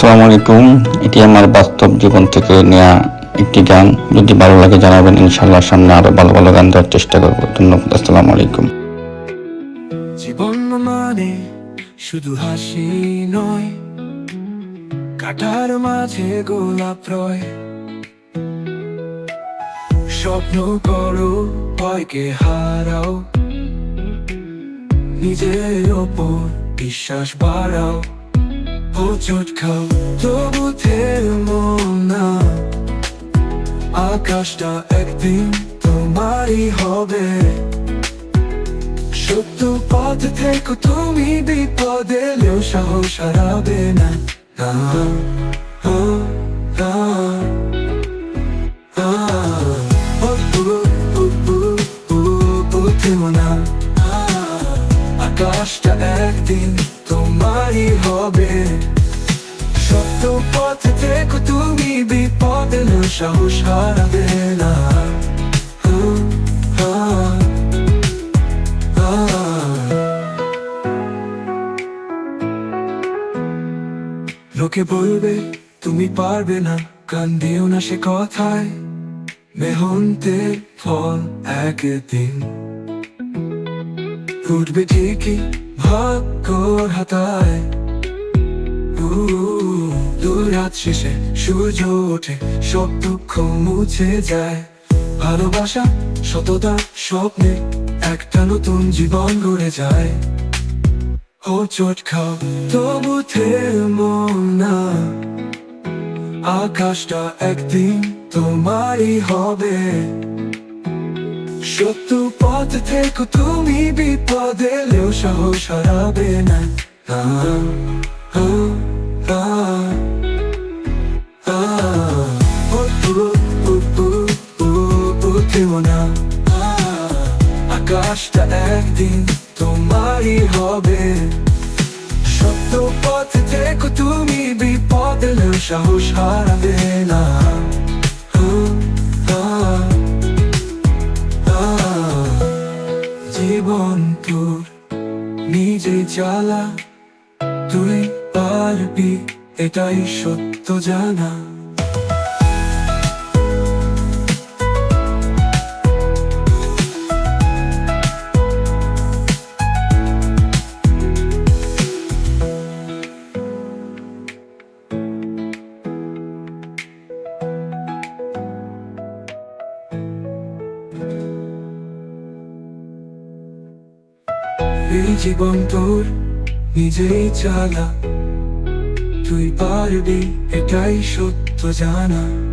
আসসালামু আলাইকুম। এটি আমার বাস্তব জীবন থেকে নেওয়া একটি গান। যদি ভালো লাগে জানাবেন ইনশাল্লাহ সামনে আরও ভালো ভালো গান দেওয়ার চেষ্টা করব। ধন্যবাদ, আসসালামু আলাইকুম। জীবন মানে শুধু হাসি নয়, কাটার মাঝে গোলাপ রয়। স্বপ্ন করো, ভয়কে হারাও। নিজের ওপর বিশ্বাস বাড়াও। হোঁচট খাও তবু থেমো না আকাশটা একদিন তোমারই হবে সত্য পথ থেকে তুমি বিপদ এলেও সাহস হারাবে না আকাশটা একদিন তোমারই হবে। সত্য পথ থেকে, তুমি বিপদ সাহস হারাবে না। লোকে বলবে, তুমি পারবে না। কান দিও না সে কথায়। মেহন্তের ফল একদিন। উঠবে ঠিকই ভাগ্যর হাতায় শেষে সূর্য ওঠে সব দুঃখ মুছে যায় ভালোবাসা, সততা, স্বপ্নে একটা নতুন জীবন গড়ে যায়। ও চোট খাও, তবু না। আকাশটা একদিন তোমারই হবে। সত্য পথ থেকে, তুমি বিপদ এলেও সাহস হারাবে না। আকাশটা একদিন তোমারই হবে। সত্য পথ থেকে, তুমি বিপদ এলেও সাহস হারাবে না। নিজে জ্বালা তুই পারবি এটাই সত্য জানা। এই জীবন তোর নিজেই চালা। তুই পারবি এটাই সত্য জানা।